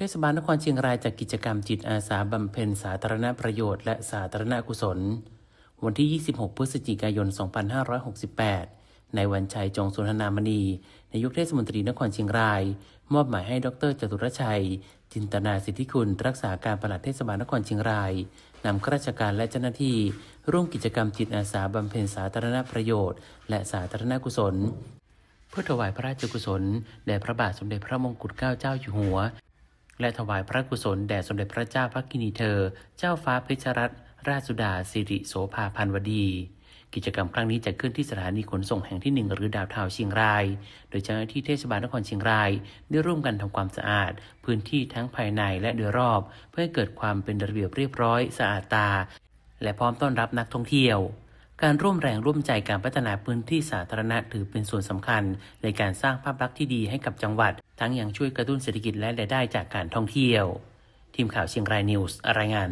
เทศบาลนครเชียงรายจัดกิจกรรมจิตอาสาบำเพ็ญสาธารณประโยชน์และสาธารณกุศล วันที่ 26 พฤศจิกายน 2568 ในวันชัยจงสุนทนามณีนายกเทศมนตรีนครเชียงราย มอบหมายให้ดรจตุรชัย จินตนาสิทธิคุณรักษาการปลัดเทศบาลนครเชียงรายนำข้าราชการและเจ้าหน้าที่ ร่วมกิจกรรมจิตอาสาบำเพ็ญสาธารณประโยชน์ และสาธารณกุศล เพื่อถวายพระราชกุศลแด่พระบาทสมเด็จพระมงกุฎเกล้าเจ้าอยู่หัว และถวายพระกุศลแด่สมเด็จพระเจ้าพักกินีเธอ เจ้าฟ้าเพชรรัตนราชสุดาสิริโสภาพันวดี กิจกรรมครั้งนี้จะขึ้นที่สถานีขนส่งแห่งที่หนึ่งหรือดาวเทาวเชียงราย โดยเจ้าหน้าที่เทศบาลนครเชียงราย ได้ร่วมกันทำความสะอาด พื้นที่ทั้งภายในและโดยรอบ เพื่อให้เกิดความเป็นระเบียบเรียบร้อยสะอาดตา และพร้อมต้อนรับนักท่องเที่ยว การร่วมแรงร่วมใจการพัฒนาพื้นที่สาธารณะถือเป็นส่วนสำคัญ ในการสร้างภาพลักษณ์ที่ดีให้กับจังหวัด ทั้งยังช่วยกระตุ้นเศรษฐกิจและรายได้จากการท่องเที่ยว ทีมข่าวเชียงรายนิวส์รายงาน